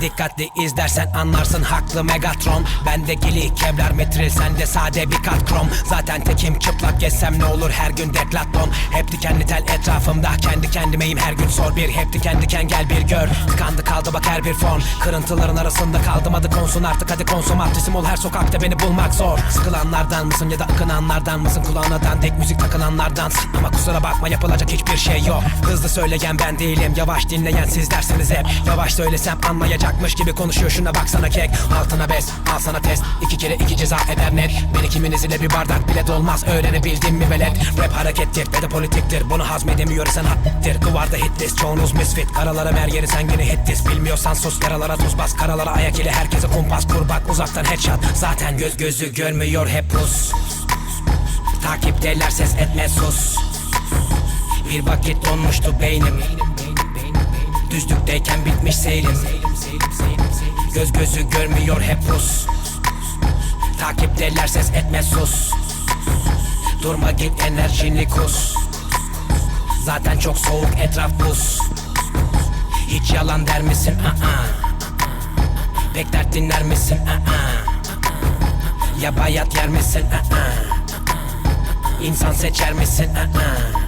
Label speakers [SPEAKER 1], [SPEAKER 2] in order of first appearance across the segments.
[SPEAKER 1] Dikkatli izlersen anlarsın haklı Megatron. Bende gili kevlar metril sende sade bir kat krom. Zaten tekim çıplak gezsem ne olur her gün deklatlon Hep dikenli tel etrafımda kendi kendimeyim her gün sor bir. Hep diken diken gel bir gör. Tıkandı kaldı bak her bir fon Kırıntıların arasında kaldım hadi konsun artık hadi konsomatrisim ol her sokakta beni bulmak zor. Sıkılanlardan mısın ya da akınanlardan mısın? Kulağına dandik müzik takılanlardansın Ama kusura bakma yapılacak hiçbir şey yok. Hızlı söyleyen ben değilim. Yavaş dinleyen siz dersiniz hep. Yavaş söylesem anlayacakmış gibi konuşuyor. Şuna baksana kek. Altına bez al sana test. İki kere iki ceza eder net. Beni kiminiz ile bir bardak bile dolmaz. Öğrenebildim mi velet? Rap harekettir ve de politiktir. Bunu hazmedemiyorsan hattir. Duvarda hit list çoğunuz misfit. Karalara mer yeri sen yine hit list Bilmiyorsan sus yaralara tuz bas. Karalara ayak ile herkese kumpas kur bak. Uzaktan headshot. Zaten göz gözü görmüyor hep pus. Takipteler ses etme sus. Bir vakit donmuştu beynim. Düzlükteyken bitmiş seyrim Göz gözü görmüyor hep pus Takipteler ses etme sus Durma git enerjini kus Zaten çok soğuk etraf buz Hiç yalan der misin? Aa. Pek dert dinler misin? Aa. Ya bayat yer misin? Aa. İnsan seçer misin? Aa.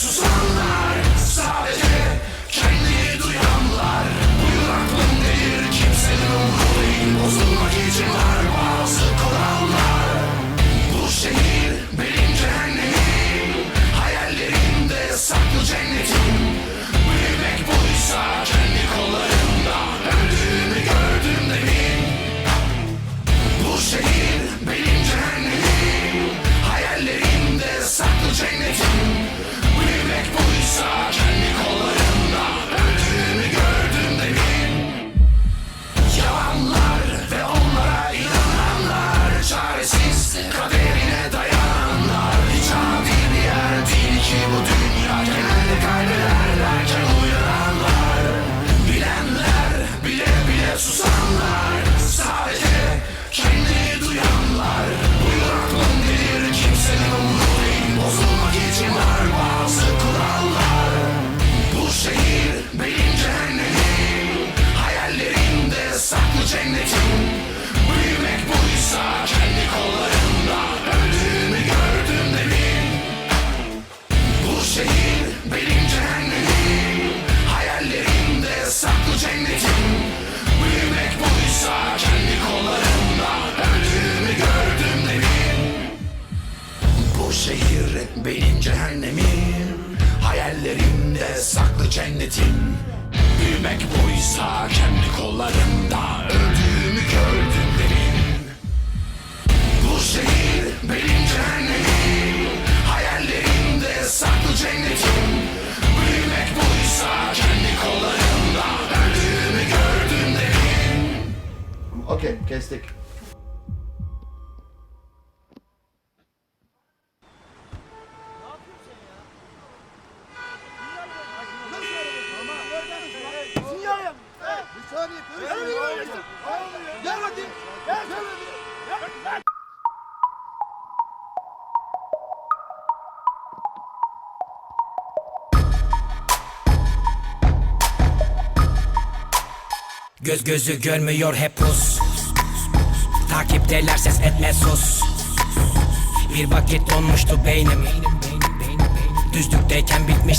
[SPEAKER 2] 進む cehennemim Hayallerimde saklı cennetim Büyümek buysa kendi kollarımda Öldüğümü gördüm demin. Bu şehir benim cehennemim. Hayallerimde saklı cennetim Büyümek buysa kendi kollarımda Öldüğümü gördüm demin.
[SPEAKER 3] Okey kestik.
[SPEAKER 4] Saniye görüşürüz. Gel hadi. Gel hadi.
[SPEAKER 1] Göz gözü görmüyor hep pus. Takipteler ses etme sus. Bir vakit donmuştu beynim. Düzlükteyken bitmiş